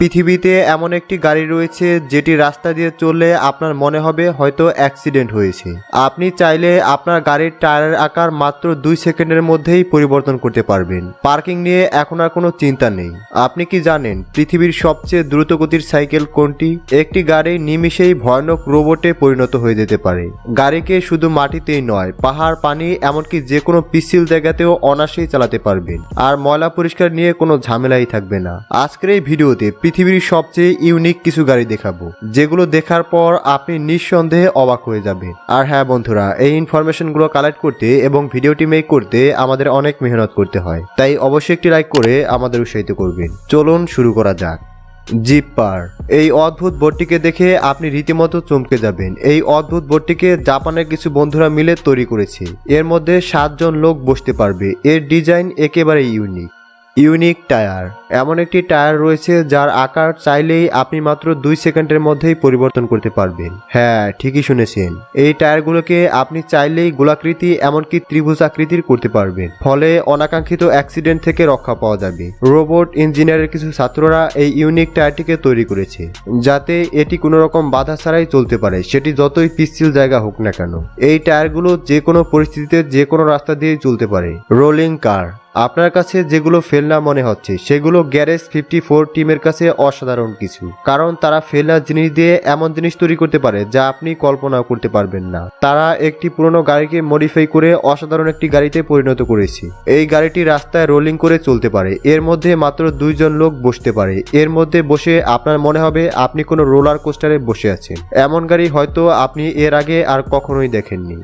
পৃথিবীতে এমন একটি গাড়ি রয়েছে যেটি রাস্তা দিয়ে চললে আপনার মনে হবে হয়তো অ্যাক্সিডেন্ট হয়েছে। আপনি চাইলে আপনার গাড়ির টায়ারের আকার মাত্র দুই সেকেন্ডের মধ্যেই পরিবর্তন করতে পারবেন। পার্কিং নিয়ে এখন আর কোনো চিন্তা নেই। আপনি কি জানেন পৃথিবীর সবচেয়ে দ্রুতগতির সাইকেল কোনটি? একটি গাড়ি নিমিষেই ভয়ানক রোবটে পরিণত হয়ে যেতে পারে। গাড়িকে শুধু মাটিতেই নয়, পাহাড়, পানি, এমনকি যে কোনো পিসিল জায়গাতেও অনায়াসেই চালাতে পারবেন। আর ময়লা পরিষ্কার নিয়ে কোনো ঝামেলাই থাকবে না। আজকের এই ভিডিওতে পৃথিবীর সবচেয়ে ইউনিক কিছু গাড়ি দেখাবো। যেগুলো দেখার পর আপনি নিঃসন্দেহে অবাক হয়ে যাবেন। আর হ্যাঁ বন্ধুরা, এই ইনফরমেশনগুলো কালেক্ট করতে এবং ভিডিওটি মেক করতে আমাদের অনেক মেহনত করতে হয়। তাই অবশ্যই একটি লাইক করে আমাদের উৎসাহিত করবেন। চলুন শুরু করা যাক। জিপ্পার এই অদ্ভুত বোটটিকে দেখে আপনি রীতিমতো চমকে যাবেন। এই অদ্ভুত বোটটিকে জাপানের কিছু বন্ধুরা মিলে তৈরি করেছে। এর মধ্যে সাতজন লোক বসতে পারবে। এর ডিজাইন একেবারে ইউনিক ইউনিক টায়ার। এমন একটি টায়ার রয়েছে যার আকার চাইলেই আপনি মাত্র দুই সেকেন্ডের মধ্যেই পরিবর্তন করতে পারবেন। হ্যাঁ ঠিকই শুনেছেন। এই টায়ারগুলোকে আপনি চাইলেই গোলাকৃতি এমনকি ত্রিভুজ আকৃতির করতে পারবেন। ফলে অনাকাঙ্ক্ষিত অ্যাক্সিডেন্ট থেকে রক্ষা পাওয়া যাবে। রোবট ইঞ্জিনিয়ারের কিছু ছাত্ররা এই ইউনিক টায়ারটিকে তৈরি করেছে, যাতে এটি কোনো রকম বাধা ছাড়াই চলতে পারে। সেটি যতই পিচ্ছিল জায়গা হোক না কেন, এই টায়ারগুলো যে কোনো পরিস্থিতিতে যে কোনো রাস্তা দিয়ে চলতে পারে। Rolling car. আপনার কাছে যেগুলো ফেলনা মনে হচ্ছে, সেগুলো গ্যারেজ ফিফটি ফোর টিমের কাছে অসাধারণ কিছু। কারণ তারা ফেলনা জিনিস দিয়ে এমন জিনিস তৈরি করতে পারে যা আপনি কল্পনাও করতে পারবেন না। তারা একটি পুরনো গাড়িকে মডিফাই করে অসাধারণ একটি গাড়িতে পরিণত করেছে। এই গাড়িটি রাস্তায় রোলিং করে চলতে পারে। এর মধ্যে মাত্র দুইজন লোক বসতে পারে। এর মধ্যে বসে আপনার মনে হবে আপনি কোনো রোলার কোস্টারে বসে আছেন। এমন গাড়ি হয়তো আপনি এর আগে আর কখনোই দেখেননি।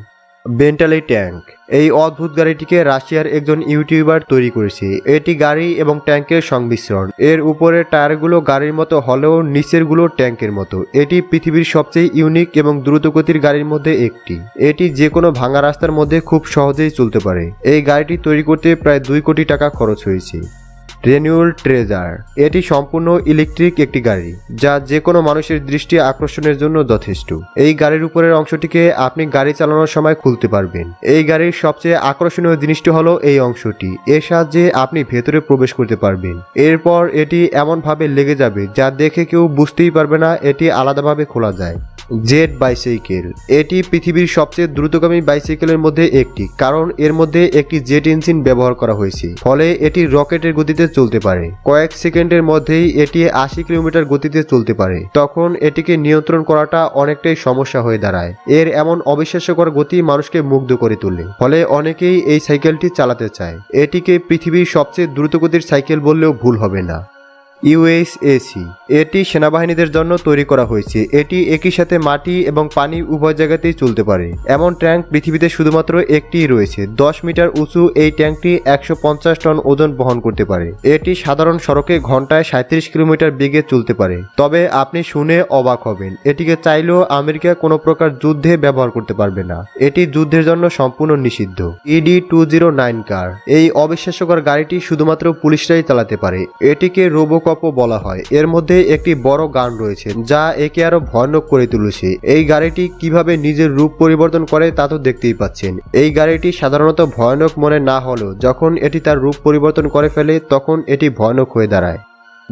Bentley tank. এই অদ্ভুত গাড়িটিকে রাশিয়ার একজন ইউটিউবার তৈরি করেছে। এটি গাড়ি এবং ট্যাঙ্কের সংমিশ্রণ। এর উপরের টায়ারগুলো গাড়ির মতো হলেও নিচেরগুলো ট্যাঙ্কের মতো। এটি পৃথিবীর সবচেয়ে ইউনিক এবং দ্রুতগতির গাড়ির মধ্যে একটি। এটি যে কোনো ভাঙা রাস্তার মধ্যে খুব সহজেই চলতে পারে। এই গাড়িটি তৈরি করতে প্রায় দুই কোটি টাকা খরচ হয়েছে। রেনিউল ট্রেজার এটি সম্পূর্ণ ইলেকট্রিক একটি গাড়ি, যা যে কোনো মানুষের দৃষ্টি আকর্ষণের জন্য যথেষ্ট। এই গাড়ির উপরের অংশটিকে আপনি গাড়ি চালানোর সময় খুলতে পারবেন। এই গাড়ির সবচেয়ে আকর্ষণীয় জিনিসটি হলো এই অংশটি। এর সাহায্যে আপনি ভেতরে প্রবেশ করতে পারবেন। এরপর এটি এমনভাবে লেগে যাবে, যা দেখে কেউ বুঝতেই পারবে না এটি আলাদাভাবে খোলা যায়। Jet bicycle. এটি পৃথিবীর সবচেয়ে দ্রুতগামী বাইসাইকেলের মধ্যে একটি, কারণ এর মধ্যে একটি জেট ইঞ্জিন ব্যবহার করা হয়েছে। ফলে এটি রকেটের গতিতে চলতে পারে। কয়েক সেকেন্ডের মধ্যেই এটি আশি কিলোমিটার গতিতে চলতে পারে। তখন এটিকে নিয়ন্ত্রণ করাটা অনেকটাই সমস্যা হয়ে দাঁড়ায়। এর এমন অবিশ্বাস্যকর গতি মানুষকে মুগ্ধ করে তোলে। ফলে অনেকেই এই সাইকেলটি চালাতে চায়। এটিকে পৃথিবীর সবচেয়ে দ্রুতগতির সাইকেল বললেও ভুল হবে না। ইউএসএসি এটি সেনাবাহিনীদের জন্য তৈরি করা হয়েছে। এটি একই সাথে মাটি এবং পানি উভয় জায়গাতেই চলতে পারে। এমন ট্যাঙ্ক পৃথিবীতে শুধুমাত্র একটিই রয়েছে। দশ মিটার উঁচু এই ট্যাঙ্কটি একশো পঞ্চাশ টন ওজন বহন করতে পারে। এটি সাধারণ সড়কে ঘন্টায় সাঁত্রিশ কিলোমিটার বেগে চলতে পারে। তবে আপনি শুনে অবাক হবেন। এটিকে চাইলেও আমেরিকা কোনো প্রকার যুদ্ধে ব্যবহার করতে পারবে না। এটি যুদ্ধের জন্য সম্পূর্ণ নিষিদ্ধ। ED two zero nine car. এই অবিশ্বাস্যকর গাড়িটি শুধুমাত্র পুলিশরাই চালাতে পারে। এটিকে রোবোকপও বলা হয়। এর মধ্যে একটি বড় গান রয়েছে, যা একে আরও ভয়ানক করে তুলেছে। এই গাড়িটি কীভাবে নিজের রূপ পরিবর্তন করে তা তো দেখতেই পাচ্ছেন। এই গাড়িটি সাধারণত ভয়ানক মনে না হলেও যখন এটি তার রূপ পরিবর্তন করে ফেলে, তখন এটি ভয়ানক হয়ে দাঁড়ায়।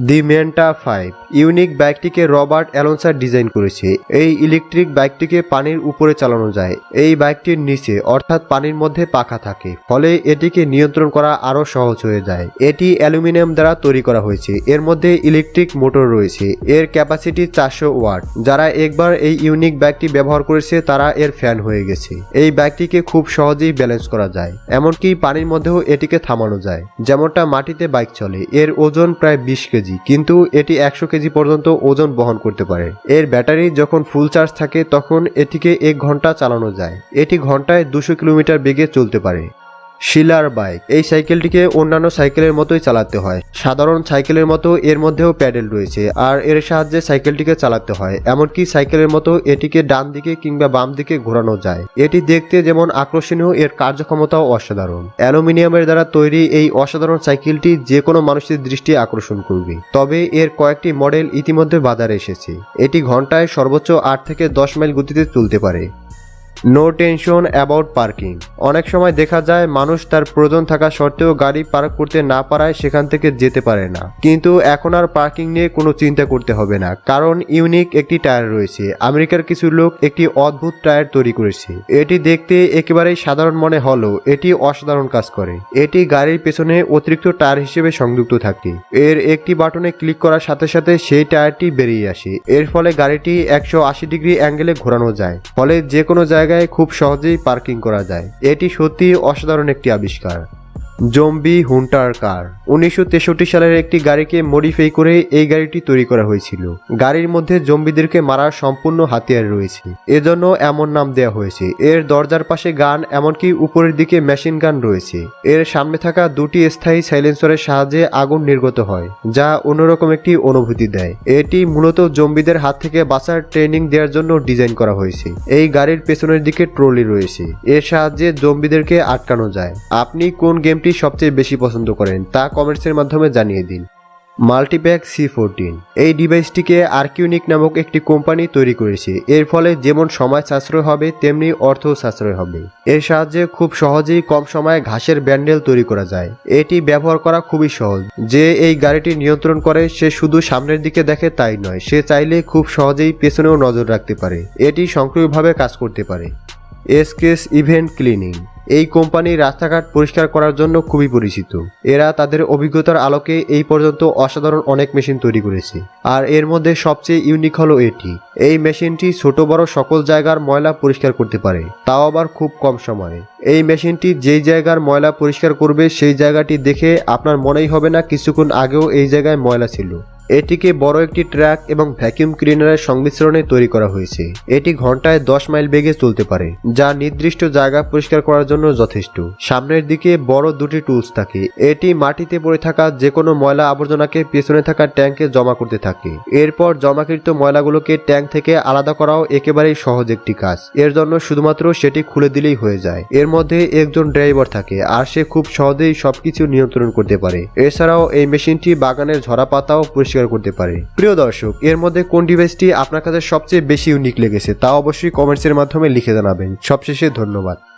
দি মেন্টা ফাইভ ইউনিক বাইকটিকে রবার্ট অ্যালোনসার ডিজাইন করেছে। এই ইলেকট্রিক বাইকটিকে পানির উপরে চালানো যায়। এই বাইকটির নিচে অর্থাৎ পানির মধ্যে পাখা থাকে। ফলে এটিকে নিয়ন্ত্রণ করা আরও সহজ হয়ে যায়। এটি অ্যালুমিনিয়াম দ্বারা তৈরি করা হয়েছে। এর মধ্যে ইলেকট্রিক মোটর রয়েছে। এর ক্যাপাসিটি চারশো ওয়াট। যারা একবার এই ইউনিক বাইকটি ব্যবহার করেছে, তারা এর ফ্যান হয়ে গেছে। এই বাইকটিকে খুব সহজেই ব্যালেন্স করা যায়। এমনকি পানির মধ্যেও এটিকে থামানো যায়। যেমনটা মাটিতে বাইক চলে। এর ওজন প্রায় বিশ কেজি। কিন্তু এটি একশো কেজি পর্যন্ত ওজন বহন করতে পারে। এর ব্যাটারি যখন ফুল চার্জ থাকে, তখন এটিকে এক ঘণ্টা চালানো যায়। এটি ঘন্টায় দুশো কিলোমিটার বেগে চলতে পারে। শিলার বাইক। এই সাইকেলটিকে অন্যান্য সাইকেলের মতোই চালাতে হয়। সাধারণ সাইকেলের মতো এর মধ্যেও প্যাডেল রয়েছে, আর এর সাহায্যে সাইকেলটিকে চালাতে হয়। এমনকি সাইকেলের মতো এটিকে ডান দিকে কিংবা বাম দিকে ঘোরানো যায়। এটি দেখতে যেমন আকর্ষণীয়, এর কার্যক্ষমতাও অসাধারণ। অ্যালুমিনিয়ামের দ্বারা তৈরি এই অসাধারণ সাইকেলটি যে কোনো মানুষের দৃষ্টি আকর্ষণ করবে। তবে এর কয়েকটি মডেল ইতিমধ্যে বাজারে এসেছে। এটি ঘন্টায় সর্বোচ্চ আট থেকে দশ মাইল গতিতে চলতে পারে। নো টেনশন অ্যাবাউট পার্কিং অনেক সময় দেখা যায় মানুষ তার প্রয়োজন থাকা সত্ত্বেও গাড়ি পার্ক করতে না পারায় সেখান থেকে যেতে পারে না। কিন্তু এখন আর পার্কিং নিয়ে কোনো চিন্তা করতে হবে না, কারণ ইউনিক একটি টায়ার রয়েছে। আমেরিকার কিছু লোক একটি অদ্ভুত টায়ার তৈরি করেছে। এটি দেখতে একেবারেই সাধারণ মনে হলেও এটি অসাধারণ কাজ করে। এটি গাড়ির পেছনে অতিরিক্ত টায়ার হিসেবে সংযুক্ত থাকে। এর একটি বাটনে ক্লিক করার সাথে সাথে সেই টায়ারটি বেরিয়ে আসে। এর ফলে গাড়িটি একশো আশি ডিগ্রি অ্যাঙ্গেলে ঘোরানো যায়। ফলে যে কোনো জায়গায় খুব সহজেই পার্কিং করা যায়। এটি সত্যি অসাধারণ একটি আবিষ্কার। Zombie hunter car. উনিশশো তেষট্টি সালের একটি গাড়িকে মডিফাই করে এই গাড়িটি তৈরি করা হয়েছিল। গাড়ির মধ্যে জম্বিদেরকে মারার সম্পূর্ণ হাতিয়ার রয়েছে। এজন্য এমন নাম দেওয়া হয়েছে। এর দরজার পাশে গান, এমনকি উপরের দিকে মেশিন গান রয়েছে। এর সামনে থাকা দুটি স্থায়ী সাইলেন্সরের সাহায্যে আগুন নির্গত হয়, যা অন্যরকম একটি অনুভূতি দেয়। এটি মূলত জম্বিদের হাত থেকে বাঁচার ট্রেনিং দেওয়ার জন্য ডিজাইন করা হয়েছে। এই গাড়ির পেছনের দিকে ট্রলি রয়েছে। এর সাহায্যে জম্বিদেরকে আটকানো যায়। আপনি কোন গেমটি সবচেয়ে বেশি পছন্দ করেন, তা কমেন্টসের মাধ্যমে জানিয়ে দিন। Multipack C fourteen. এই ডিভাইসটিকে আর্কিউনিক নামক একটি কোম্পানি তৈরি করেছে। এর ফলে যেমন সময় সাশ্রয় হবে, তেমনি অর্থ সাশ্রয় হবে। এর সাহায্যে খুব সহজেই কম সময়ে ঘাসের ব্যান্ডেল তৈরি করা যায়। এটি ব্যবহার করা খুবই সহজ। যে এই গাড়িটি নিয়ন্ত্রণ করে, সে শুধু সামনের দিকে দেখে তাই নয়, সে চাইলে খুব সহজেই পেছনেও নজর রাখতে পারে। এটি সক্রিয়ভাবে কাজ করতে পারে। এসকেস ইভেন্ট ক্লিনিং। এই কোম্পানি রাস্তাঘাট পরিষ্কার করার জন্য খুবই পরিচিত। এরা তাদের অভিজ্ঞতার আলোকে এই পর্যন্ত অসাধারণ অনেক মেশিন তৈরি করেছে। আর এর মধ্যে সবচেয়ে ইউনিক হলো এটি। এই মেশিনটি ছোট, বড় সকল জায়গার ময়লা পরিষ্কার করতে পারে, তাও আবার খুব কম সময়ে। এই মেশিনটি যেই জায়গার ময়লা পরিষ্কার করবে, সেই জায়গাটি দেখে আপনার মনেই হবে না কিছুক্ষণ আগেও এই জায়গায় ময়লা ছিল। এটিকে বড় একটি ট্র্যাক এবং ভ্যাকিউম ক্লিনারের সংমিশ্রণে তৈরি করা হয়েছে। এটি ঘন্টায় দশ মাইল বেগে চলতে পারে, যা নির্দিষ্ট জায়গা পরিষ্কার করার জন্য যথেষ্ট। সামনের দিকে বড় দুটি টুলস থাকে। এটি মাটিতে পড়ে থাকা যে কোনো ময়লা আবর্জনাকে পেছনে থাকা ট্যাঙ্কে জমা করতে থাকে। এরপর জমাকৃত ময়লাগুলোকে ট্যাঙ্ক থেকে আলাদা করাও একেবারেই সহজ একটি কাজ। এর জন্য শুধুমাত্র সেটি খুলে দিলেই হয়ে যায়। এর মধ্যে একজন ড্রাইভার থাকে, আর সে খুব সহজেই সবকিছু নিয়ন্ত্রণ করতে পারে। এছাড়াও এই মেশিনটি বাগানের ঝরা পাতাও পরিষ্কার করতে পারে। প্রিয় দর্শক, এর মধ্যে কোন ডিভাইসটি আপনার কাছে সবচেয়ে বেশি ইউনিক লেগেছে তা অবশ্যই কমেন্টসের মাধ্যমে লিখে জানাবেন। সবশেষে ধন্যবাদ।